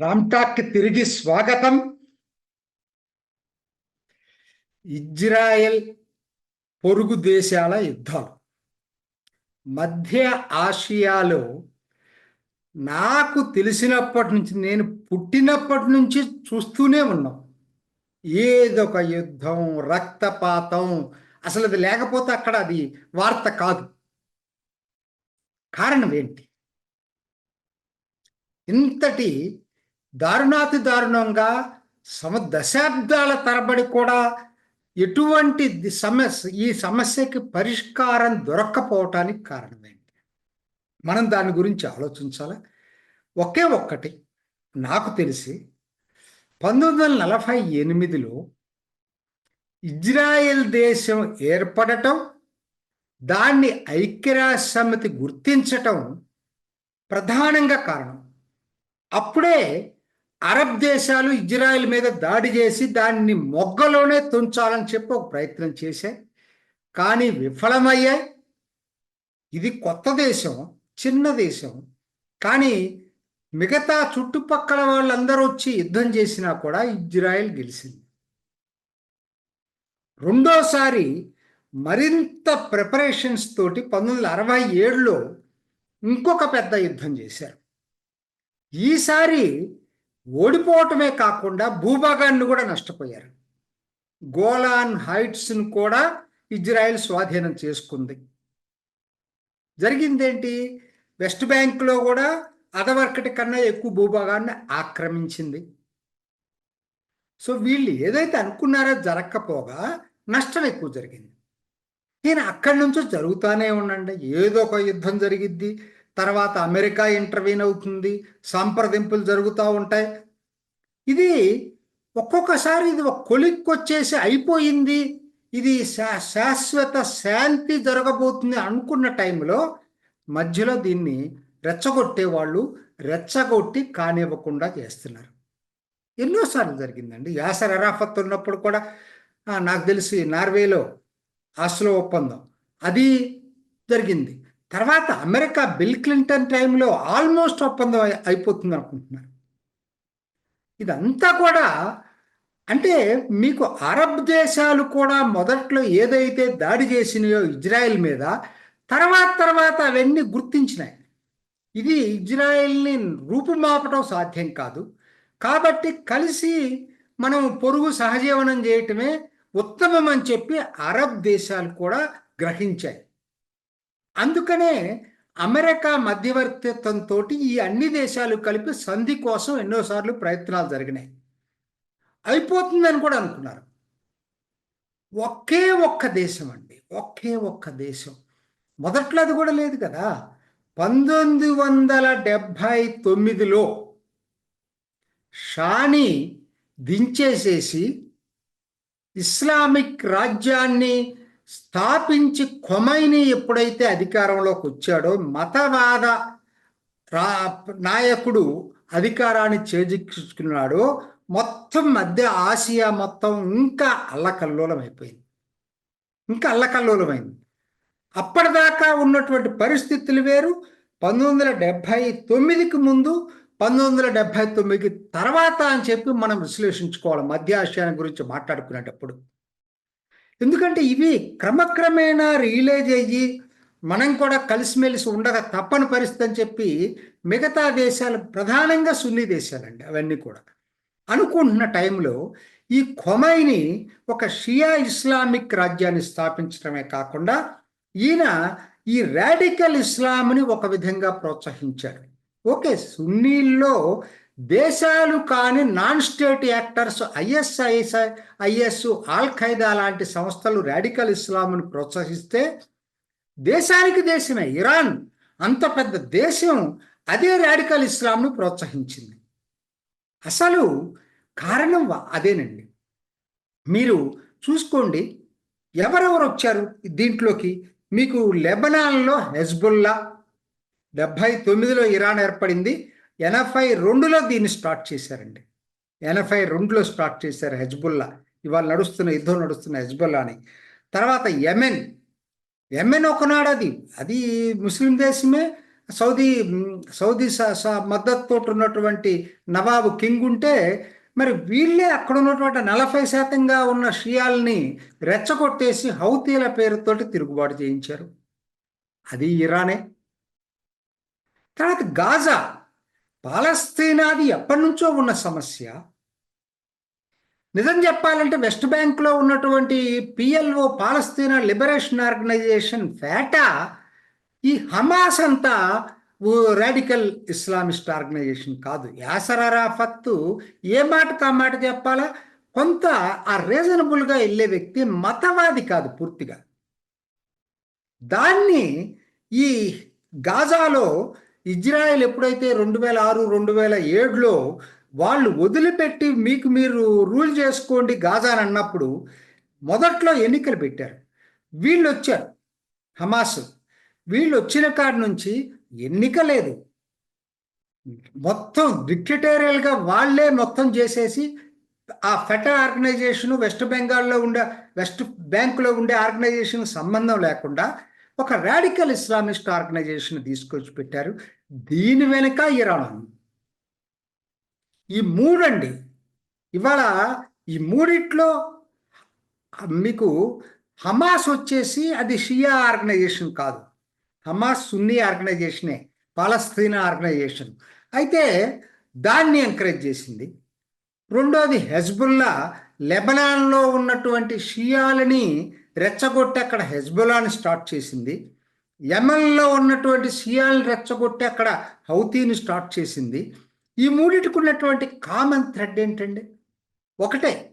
రామ్టాక్ తిరిగి స్వాగతం. ఇజ్రాయెల్ పొరుగు దేశాల యుద్ధాలు. మధ్య ఆసియాలో నాకు తెలిసినప్పటి నుంచి నేను పుట్టినప్పటి నుంచి చూస్తూనే ఉన్నాం. ఏదొక యుద్ధం రక్తపాతం అసలు అది లేకపోతే అక్కడ అది వార్త కాదు. కారణం ఏంటి? ఇంతటి దారుణాతి దారుణంగా సమ దశాబ్దాల తరబడి కూడా ఎటువంటి సమస్య ఈ సమస్యకి పరిష్కారం దొరక్కపోవటానికి కారణం ఏంటి? మనం దాని గురించి ఆలోచించాలా? ఒకే ఒక్కటి నాకు తెలిసి పంతొమ్మిది వందల నలభై ఎనిమిదిలో ఇజ్రాయెల్ దేశం ఏర్పడటం దాన్ని ఐక్యరాజ్య సమితి గుర్తించటం ప్రధానంగా కారణం. అప్పుడే అరబ్ దేశాలు ఇజ్రాయెల్ మీద దాడి చేసి దాన్ని మొగ్గలోనే తుంచాలని చెప్పి ఒక ప్రయత్నం చేశాయి. కానీ విఫలమయ్యాయి. ఇది కొత్త దేశం చిన్న దేశం. కానీ మిగతా చుట్టుపక్కల వాళ్ళందరూ వచ్చి యుద్ధం చేసినా కూడా ఇజ్రాయెల్ గెలిచింది. రెండోసారి మరింత ప్రిపరేషన్స్ తోటి పంతొమ్మిది వందల అరవై ఏడులో ఇంకొక పెద్ద యుద్ధం చేశారు. ఈసారి ఓడిపోవటమే కాకుండా భూభాగాన్ని కూడా నష్టపోయారు. గోలాన్ హైట్స్ను కూడా ఇజ్రాయెల్ స్వాధీనం చేసుకుంది. జరిగిందేంటి? వెస్ట్ బ్యాంక్లో కూడా అదవరకటి కన్నా ఎక్కువ భూభాగాన్ని ఆక్రమించింది. సో వీళ్ళు ఏదైతే అనుకున్నారో జరగకపోగా నష్టం ఎక్కువ జరిగింది. నేను అక్కడి నుంచో జరుగుతూనే ఉండండి. ఏదో ఒక యుద్ధం జరిగిద్ది. తర్వాత అమెరికా ఇంటర్వ్యూన్ అవుతుంది సంప్రదింపులు జరుగుతూ ఉంటాయి. ఇది ఒక్కొక్కసారి ఇది ఒక కొలిక్కొచ్చేసి అయిపోయింది. ఇది శా- శాశ్వత శాంతి జరగబోతుంది అనుకున్న టైంలో మధ్యలో దీన్ని రెచ్చగొట్టే వాళ్ళు రెచ్చగొట్టి కానివ్వకుండా చేస్తున్నారు. ఎన్నోసార్లు జరిగిందండి. యాసర్ అరాఫత్ ఉన్నప్పుడు కూడా నాకు తెలిసి నార్వేలో ఆస్లో ఒప్పందం. అది జరిగింది. తర్వాత అమెరికా బిల్ క్లింటన్ టైంలో ఆల్మోస్ట్ ఒప్పందం అయిపోతుంది అనుకుంటున్నారు. ఇదంతా కూడా అంటే మీకు అరబ్ దేశాలు కూడా మొదట్లో ఏదైతే దాడి చేసినాయో ఇజ్రాయెల్ మీద తర్వాత తర్వాత అవన్నీ గుర్తించినాయి. ఇది ఇజ్రాయెల్ని రూపుమాపటం సాధ్యం కాదు. కాబట్టి కలిసి మనం పొరుగు సహజీవనం చేయటమే ఉత్తమం అని చెప్పి అరబ్ దేశాలు కూడా గ్రహించాయి. అందుకనే అమెరికా మధ్యవర్తిత్వంతో ఈ అన్ని దేశాలు కలిపి సంధి కోసం ఎన్నోసార్లు ప్రయత్నాలు జరిగినాయి. అయిపోతుందని కూడా అనుకున్నారు. ఒకే ఒక్క దేశం అండి ఒకే ఒక్క దేశం. మొదట్లో అది కూడా లేదు కదా. పంతొమ్మిది వందల డెబ్భై తొమ్మిదిలో షాని దించేసేసి ఇస్లామిక్ రాజ్యాన్ని స్థాపించి కొమైని ఎప్పుడైతే అధికారంలోకి వచ్చాడో మతవాద రా నాయకుడు అధికారాన్ని చేజిక్కించుకున్నాడో మొత్తం మధ్య ఆసియా మొత్తం ఇంకా అల్లకల్లోలం అయిపోయింది ఇంకా అల్లకల్లోలమైంది. అప్పటిదాకా ఉన్నటువంటి పరిస్థితులు వేరు. పంతొమ్మిది వందల డెబ్భై తొమ్మిదికి ముందు పంతొమ్మిది వందల డెబ్భై తొమ్మిదికి తర్వాత అని చెప్పి మనం విశ్లేషించుకోవాలి. మధ్య ఆసియా గురించి మాట్లాడుకునేటప్పుడు. ఎందుకంటే ఇవి క్రమక్రమేణా రియలైజ్ అయ్యి మనం కూడా కలిసిమెలిసి ఉండక తప్పని పరిస్థితి అని చెప్పి మిగతా దేశాలు ప్రధానంగా సున్నీ దేశాలండి అవన్నీ కూడా. అనుకుంటున్న టైంలో ఈ కొమైని ఒక షియా ఇస్లామిక్ రాజ్యాన్ని స్థాపించడమే కాకుండా ఈయన ఈ రాడికల్ ఇస్లాంని ఒక విధంగా ప్రోత్సహించాడు ఓకే సున్నీల్లో దేశాలు కాని non state actors ISIS IS Al Qaeda లాంటి సంస్థలు రాడికల్ ఇస్లాంను ప్రోత్సహిస్తే దేశానికి దేశమే ఇరాన్ అంత పెద్ద దేశం అదే రాడికల్ ఇస్లాంను ప్రోత్సహించింది. అసలు కారణం అదేనండి. మీరు చూసుకోండి ఎవరెవరు వచ్చారు దీంట్లోకి? మీకు లెబనాన్లో హెజ్బుల్లా డెబ్భై తొమ్మిదిలో ఇరాన్ ఏర్పడింది ఎనభై రెండులో దీన్ని స్టార్ట్ చేశారండి. ఎనభై రెండులో స్టార్ట్ చేశారు హెజ్బుల్లా. ఇవాళ నడుస్తున్న యుద్ధం నడుస్తున్న హెజ్బుల్లాని. తర్వాత ఎమెన్ యమెన్ ఒకనాడు అది అది ముస్లిం దేశమే. సౌదీ సౌదీ మద్దతుతో ఉన్నటువంటి నవాబు కింగ్ ఉంటే మరి వీళ్ళే అక్కడ ఉన్నటువంటి నలభై శాతంగా ఉన్న షియాల్ని రెచ్చగొట్టేసి హౌతీల పేరుతోటి తిరుగుబాటు చేయించారు. అది ఇరానే. తర్వాత గాజా. పాలస్తీనాది ఎప్పటి నుంచో ఉన్న సమస్య. నిజం చెప్పాలంటే వెస్ట్ బ్యాంక్లో ఉన్నటువంటి PLO Palestine liberation organisation Fatah ఈ హమాస్ అంతా ఓ రాడికల్ ఇస్లామిస్ట్ ఆర్గనైజేషన్ కాదు. యాసర్ అరాఫత్తు ఏ మాటకు ఆ మాట చెప్పాలా? కొంత ఆ రీజనబుల్గా వెళ్ళే వ్యక్తి మతవాది కాదు పూర్తిగా. దాన్ని ఈ గాజాలో ఇజ్రాయెల్ ఎప్పుడైతే రెండు వేల ఆరు రెండు వేల ఏడులో వాళ్ళు వదిలిపెట్టి మీకు మీరు రూల్ చేసుకోండి గాజాని అన్నప్పుడు మొదట్లో ఎన్నికలు పెట్టారు. వీళ్ళు వచ్చారు. హమాస్. వీళ్ళు వచ్చిన కాడి నుంచి ఎన్నిక లేదు. మొత్తం డిక్టటేరియల్గా వాళ్ళే మొత్తం చేసేసి ఆ ఫెటా ఆర్గనైజేషన్ వెస్ట్ బెంగాల్లో ఉండే వెస్ట్ బ్యాంకులో ఉండే ఆర్గనైజేషన్ సంబంధం లేకుండా ఒక రాడికల్ ఇస్లామిస్ట్ ఆర్గనైజేషన్ తీసుకొచ్చి పెట్టారు దీని వెనుక ఇరాన్ ఉంది. ఈ మూడండి ఇవాళ ఈ మూడిట్లో మీకు హమాస్ వచ్చేసి అది షియా ఆర్గనైజేషన్ కాదు. హమాస్ సున్నీ ఆర్గనైజేషనే పాలస్తీనా ఆర్గనైజేషన్. అయితే దాన్ని ఎంకరేజ్ చేసింది. రెండోది హెజ్బుల్లా లెబనాన్లో ఉన్నటువంటి షియాలని రెచ్చగొట్టి అక్కడ హెజ్బులాని స్టార్ట్ చేసింది. యమన్లో ఉన్నటువంటి సియాల్ని రెచ్చగొట్టి అక్కడ హౌతీని స్టార్ట్ చేసింది. ఈ మూడింటికి ఉన్నటువంటి కామన్ థ్రెడ్ ఏంటండి? ఒకటే.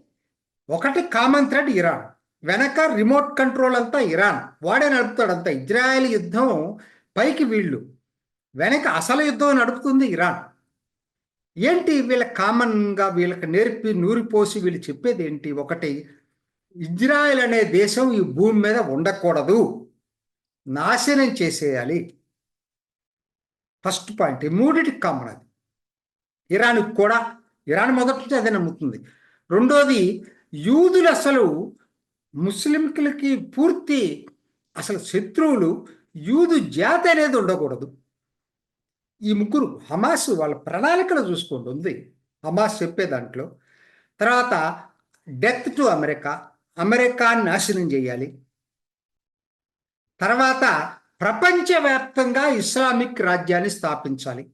ఒకటి కామన్ థ్రెడ్ ఇరాన్. వెనక రిమోట్ కంట్రోల్ అంతా ఇరాన్. వాడే నడుపుతాడు అంతా. ఇజ్రాయెల్ యుద్ధం పైకి వీళ్ళు. వెనక అసలు యుద్ధం నడుపుతుంది ఇరాన్. ఏంటి వీళ్ళ కామన్గా వీళ్ళకి నేర్పి నూరిపోసి వీళ్ళు చెప్పేది ఏంటి? ఒకటి ఇజ్రాయెల్ అనే దేశం ఈ భూమి మీద ఉండకూడదు. నాశనం చేసేయాలి. First point. ఈ మూడిటికి కామన్ అది. ఇరాన్కి కూడా. ఇరాన్ మొదటి నుంచి అదే నమ్ముతుంది. రెండోది యూదులు అసలు ముస్లింలకి పూర్తి అసలు శత్రువులు. యూదు జాతి అనేది ఉండకూడదు. ఈ ముగ్గురు హమాస్ వాళ్ళ ప్రణాళికలు చూసుకోండి. ఉంది. హమాస్ చెప్పే దాంట్లో. తర్వాత డెత్ టు అమెరికా. అమెరికాని నాశనం చేయాలి. తర్వాత ప్రపంచవ్యాప్తంగా ఇస్లామిక్ రాజ్యాన్ని స్థాపించాలి.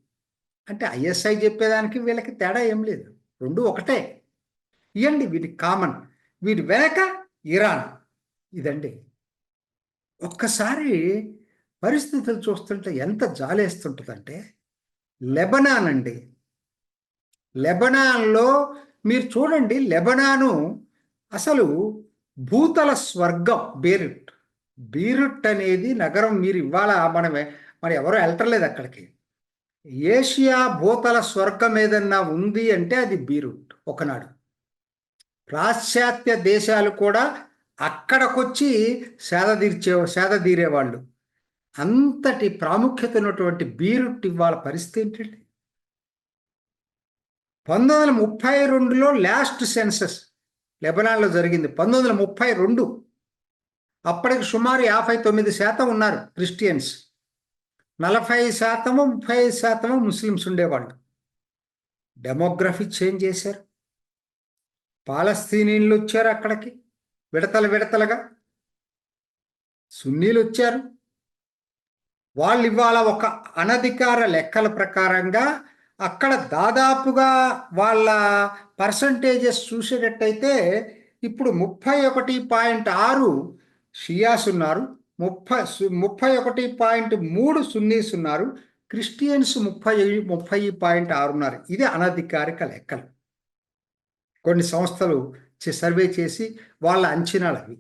అంటే ఐఎస్ఐ చెప్పేదానికి వీళ్ళకి తేడా ఏం లేదు. రెండు ఒకటే. ఇవ్వండి వీటి కామన్. వీటి వెనక ఇరాన్. ఇదండి. ఒక్కసారి పరిస్థితులు చూస్తుంటే ఎంత జాలేస్తుంటుందంటే లెబనాన్ అండి లెబనాన్లో మీరు చూడండి లెబనాను అసలు భూతల స్వర్గం బీరుట్. బీరుట్ అనేది నగరం మీరు ఇవాళ మనమే మరి ఎవరో వెళ్ళటలేదు అక్కడికి. ఏషియా భూతల స్వర్గం ఏదన్నా ఉంది అంటే అది బీరుట్ ఒకనాడు. పాశ్చాత్య దేశాలు కూడా అక్కడికొచ్చి సేద తీర్చే సేద తీరేవాళ్ళు. అంతటి ప్రాముఖ్యత ఉన్నటువంటి బీరుట్ ఇవాళ పరిస్థితి ఏంటండి? పంతొమ్మిది వందల ముప్పై రెండులో లాస్ట్ సెన్సస్ లెబనాన్లో జరిగింది. పంతొమ్మిది వందల ముప్పై రెండు అప్పటికి సుమారు యాభై తొమ్మిది శాతం ఉన్నారు క్రిస్టియన్స్. నలభై శాతము ముప్పై ఐదు శాతము ముస్లిమ్స్ ఉండేవాళ్ళు. డెమోగ్రఫీ చేంజ్ చేశారు. పాలస్తీనియన్లు వచ్చారు అక్కడికి. విడతల విడతలుగా సున్నీలు వచ్చారు. వాళ్ళు ఇవాళ ఒక అనధికార లెక్కల ప్రకారంగా అక్కడ దాదాపుగా వాళ్ళ పర్సంటేజెస్ చూసేటట్టయితే ఇప్పుడు ముప్పై ఒకటి పాయింట్ ఆరు షియాస్ ఉన్నారు ముప్పై ముప్పై ఒకటి పాయింట్ మూడు సున్నీస్ ఉన్నారు క్రిస్టియన్స్ ముప్పై ముప్పై పాయింట్ ఆరు ఉన్నారు. ఇది అనధికారిక లెక్కలు. కొన్ని సంస్థలు సర్వే చేసి వాళ్ళ అంచనాలు అవి.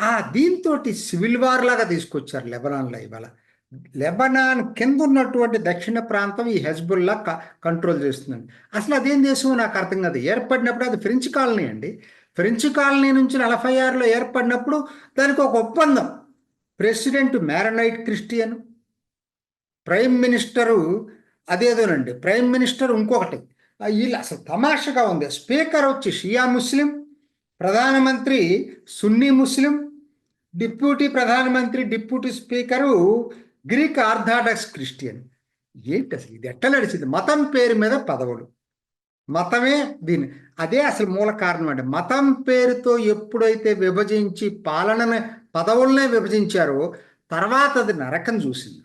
ఆ దీంతో సివిల్ వార్ లాగా తీసుకొచ్చారు లెబనాన్లో ఇవాళ. లెబనాన్ కింద ఉన్నటువంటి దక్షిణ ప్రాంతం ఈ హెజ్బుల్లా కంట్రోల్ చేస్తుందండి. అసలు అదేం దేశం నాకు అర్థం కాదు. ఏర్పడినప్పుడు అది ఫ్రెంచ్ కాలనీ అండి. ఫ్రెంచ్ కాలనీ నుంచి నలభై ఆరులో ఏర్పడినప్పుడు దానికి ఒక ఒప్పందం. President Maronite Christian prime minister అదేదోనండి. Prime minister ఇంకొకటి. వీళ్ళు అసలు తమాషగా ఉంది. స్పీకర్ వచ్చి షియా ముస్లిం ప్రధానమంత్రి సున్నీ ముస్లిం డిప్యూటీ ప్రధానమంత్రి deputy speaker Greek Orthodox Christian. ఏంటి అసలు ఇది? ఎట్ట నడిచింది? మతం పేరు మీద పదవులు. మతమే దీని అదే అసలు మూల కారణం అంటే మతం పేరుతో ఎప్పుడైతే విభజించి పాలనని పదవులనే విభజించారో తర్వాత అది నరకం చూసింది.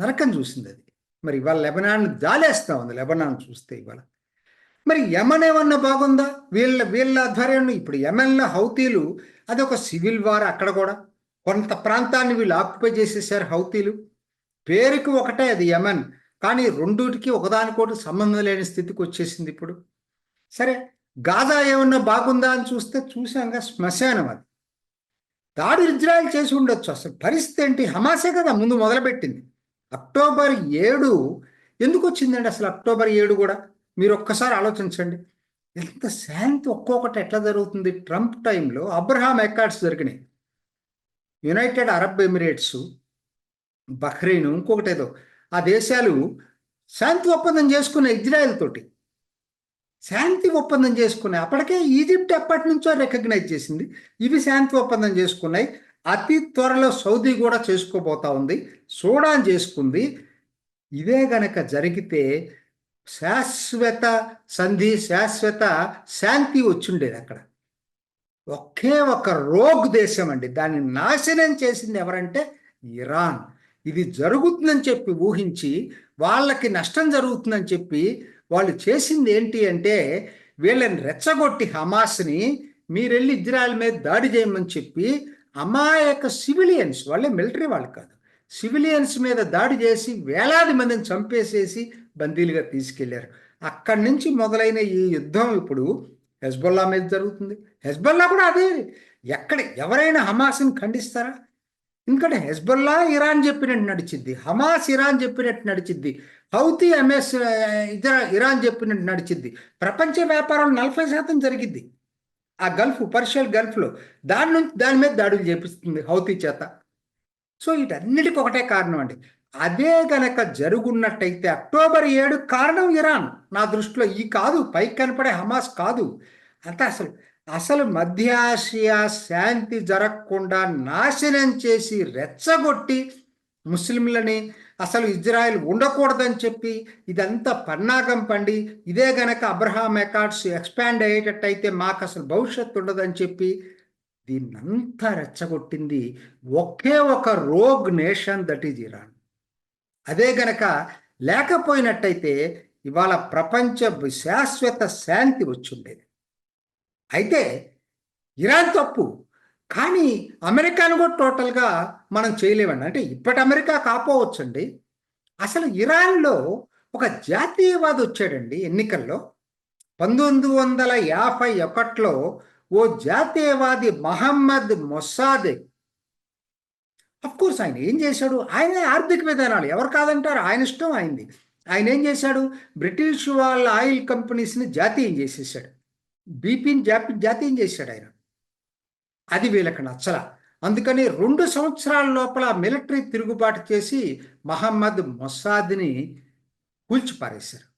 నరకం చూసింది అది. మరి ఇవాళ లెబనాన్ జాలేస్తా ఉంది లెబనాన్ చూస్తే ఇవాళ. మరి యమన్ ఏమన్నా బాగుందా? వీళ్ళ వీళ్ళ ఆధ్వర్యంలో ఇప్పుడు యమన్లో హౌతీలు అది ఒక సివిల్ వార్ అక్కడ కూడా. కొంత ప్రాంతాన్ని వీళ్ళు ఆక్యుపై చేసేసారు హౌతీలు. పేరుకి ఒకటే అది యమన్ కానీ రెండుటికి ఒకదానికోటి సంబంధం లేని స్థితికి వచ్చేసింది ఇప్పుడు. సరే గాజా ఏమన్నా బాగుందా అని చూస్తే చూసాక శ్మశానం అది. దాడి ఇజ్రాయెల్ చేసి ఉండొచ్చు. అసలు పరిస్థితి ఏంటి? హమాసే కదా ముందు మొదలుపెట్టింది. అక్టోబర్ ఏడు ఎందుకు వచ్చిందండి అసలు అక్టోబర్ ఏడు కూడా? మీరు ఒక్కసారి ఆలోచించండి. ఎంత శాంతి ఒక్కొక్కటి ఎట్లా జరుగుతుంది? ట్రంప్ టైంలో అబ్రహాం ఎకార్డ్స్ జరిగినాయి యునైటెడ్ అరబ్ ఎమిరేట్స్ బహ్రెయిన్ ఇంకొకటి ఏదో ఆ దేశాలు శాంతి ఒప్పందం చేసుకున్న ఇజ్రాయెల్ తోటి. శాంతి ఒప్పందం చేసుకున్నాయి అప్పటికే ఈజిప్ట్ ఎప్పటి నుంచో రికగ్నైజ్ చేసింది. ఇవి శాంతి ఒప్పందం చేసుకున్నాయి. అతి త్వరలో సౌదీ కూడా చేసుకోబోతా ఉంది. సూడాన్ చేసుకుంది. ఇదే గనక జరిగితే శాశ్వత సంధి శాశ్వత శాంతి వచ్చిండేది అక్కడ. ఒకే ఒక రోగ్ దేశం అండి. దాన్ని నాశనం చేసింది ఎవరంటే ఇరాన్. ఇది జరుగుతుందని చెప్పి ఊహించి వాళ్ళకి నష్టం జరుగుతుందని చెప్పి వాళ్ళు చేసింది ఏంటి అంటే వీళ్ళని రెచ్చగొట్టి హమాస్ని మీరెళ్ళి ఇజ్రాయెల్ మీద దాడి చేయమని చెప్పి అమాయక సివిలియన్స్ వాళ్ళే మిలిటరీ వాళ్ళు కాదు సివిలియన్స్ మీద దాడి చేసి వేలాది మందిని చంపేసేసి బందీలుగా తీసుకెళ్ళారు. అక్కడి నుంచి మొదలైన ఈ యుద్ధం ఇప్పుడు హెజ్బొల్లా మీద జరుగుతుంది. హెజ్బొల్లా కూడా అదే. ఎక్కడ ఎవరైనా హమాస్ని ఖండిస్తారా? ఎందుకంటే హెజ్బొల్లా ఇరాన్ చెప్పినట్టు నడిచిద్ది. హమాస్ ఇరాన్ చెప్పినట్టు నడిచిద్ది. హౌతీ ఎంఎస్ ఇతర ఇరాన్ చెప్పినట్టు నడిచిద్ది. ప్రపంచ వ్యాపారం నలభై శాతం జరిగిద్ది. ఆ గల్ఫ్ పర్షియల్ గల్ఫ్లో. దాని నుంచి దాని మీద దాడులు చేపిస్తుంది హౌతీ చేత. సో వీటన్నిటికి ఒకటే కారణం అండి. అదే గనక జరుగున్నట్టయితే అక్టోబర్ ఏడు కారణం ఇరాన్. నా దృష్టిలో ఈ కాదు పైకి కనపడే హమాస్ కాదు. అంత అసలు అసలు మధ్య ఆసియా శాంతి జరగకుండా నాశనం చేసి రెచ్చగొట్టి ముస్లింలని అసలు ఇజ్రాయెల్ ఉండకూడదని చెప్పి ఇదంతా పన్నాగం పండి ఇదే గనక అబ్రహాం ఎకార్డ్స్ ఎక్స్పాండ్ అయ్యేటట్టయితే మాకు అసలు భవిష్యత్తు ఉండదని చెప్పి దీన్నంతా రెచ్చగొట్టింది ఒకే ఒక rogue nation that is Iran. అదే గనక లేకపోయినట్టయితే ఇవాళ ప్రపంచ శాశ్వత శాంతి వచ్చిండేది. అయితే ఇరాన్ తప్పు కానీ అమెరికాను కూడా టోటల్గా మనం చేయలేమండి. అంటే ఇప్పటి అమెరికా కాపోవచ్చండి. అసలు ఇరాన్లో ఒక జాతీయవాది వచ్చాడండి ఎన్నికల్లో. పంతొమ్మిది వందల యాభై ఒకటిలో ఓ జాతీయవాది మహమ్మద్ మొసాదే కోర్స్ ఆయన ఏం చేశాడు? ఆయనే ఆర్థిక విధానాలు. ఎవరు కాదంటారు? ఆయన ఇష్టం అయింది. ఆయన ఏం చేశాడు? బ్రిటిష్ వాళ్ళ ఆయిల్ కంపెనీస్ని జాతీయం చేసేసాడు బీపీని జాపి జాతీయం చేశాడు ఆయన. అది వీళ్ళకి నచ్చల. అందుకని రెండు సంవత్సరాల లోపల మిలిటరీ తిరుగుబాటు చేసి మహమ్మద్ మొసాద్ని కూల్చిపారేశారు.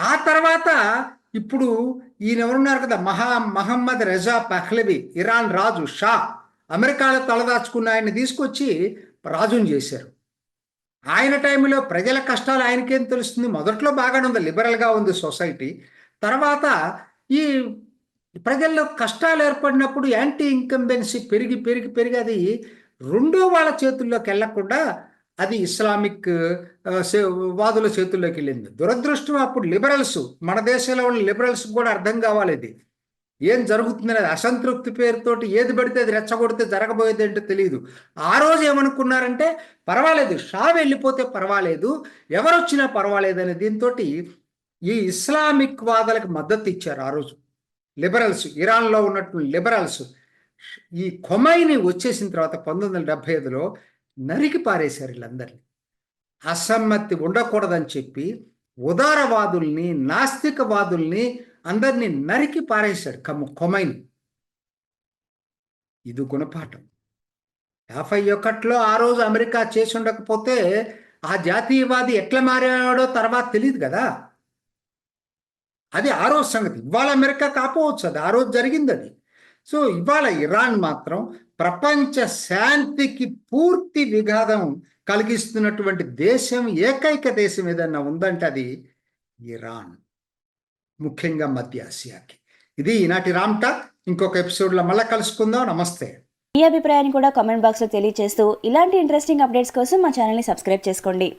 ఆ తర్వాత ఇప్పుడు ఈయన ఎవరున్నారు కదా? మహా మహమ్మద్ రజా పహ్లవి ఇరాన్ రాజు షా. అమెరికాలో తలదాచుకున్న ఆయన తీసుకొచ్చి రాజుని చేశారు. ఆయన టైంలో ప్రజల కష్టాలు ఆయనకేం తెలుస్తుంది? మొదట్లో బాగానే ఉంది లిబరల్గా ఉంది సొసైటీ. తర్వాత ఈ ప్రజల్లో కష్టాలు ఏర్పడినప్పుడు యాంటీ ఇన్కంబెన్సీ పెరిగి పెరిగి పెరిగి అది రెండో వాళ్ళ చేతుల్లోకి వెళ్ళకుండా అది ఇస్లామిక్ వాదుల చేతుల్లోకి వెళ్ళింది. దురదృష్టం అప్పుడు లిబరల్స్ మన దేశంలో ఉన్న లిబరల్స్ కూడా అర్థం కావాలి ఇది. ఏం జరుగుతుందనేది అసంతృప్తి పేరుతోటి ఏది పడితే అది రెచ్చగొడితే జరగబోయేది ఏంటో తెలియదు ఆ రోజు ఏమనుకున్నారంటే పర్వాలేదు షా వెళ్ళిపోతే పర్వాలేదు ఎవరు వచ్చినా పర్వాలేదు అనే దీంతో ఈ ఇస్లామిక్ వాదాలకు మద్దతు ఇచ్చారు ఆ రోజు. లిబరల్స్ ఇరాన్లో ఉన్నటువంటి లిబరల్స్ ఈ కొమైని వచ్చేసిన తర్వాత పంతొమ్మిది వందల డెబ్బై ఐదులో నరికి పారేశారు వీళ్ళందరినీ. అసమ్మతి ఉండకూడదని చెప్పి ఉదారవాదుల్ని నాస్తికవాదుల్ని అందరినీ నరికి పారేశాడు కమ్మ కొమైన్ ఇది గుణపాఠం. యాభై ఒకటిలో ఆ రోజు అమెరికా చేసి ఉండకపోతే ఆ జాతీయవాది ఎట్లా మారాడో తర్వాత తెలియదు కదా. అది ఆ రోజు సంగతి. ఇవాళ అమెరికా కాపోవచ్చు అది. ఆ రోజు జరిగింది అది. సో ఇవాళ ఇరాన్ మాత్రం ప్రపంచ శాంతికి పూర్తి విఘాతం కలిగిస్తున్నటువంటి దేశం ఏకైక దేశం ఏదన్నా ఉందంటే అది ఇరాన్. ముఖ్యంగా మధ్య ఆసియాకి ఇది ఈనాటి రామ్టా ఇంకొక ఎపిసోడ్లో మళ్ళీ కలుసుకుందాం. నమస్తే. మీ అభిప్రాయాన్ని కూడా కామెంట్ బాక్స్లో తెలియజేస్తూ ఇలాంటి ఇంట్రెస్టింగ్ అప్డేట్స్ కోసం మా ఛానల్ని సబ్స్క్రైబ్ చేసుకోండి.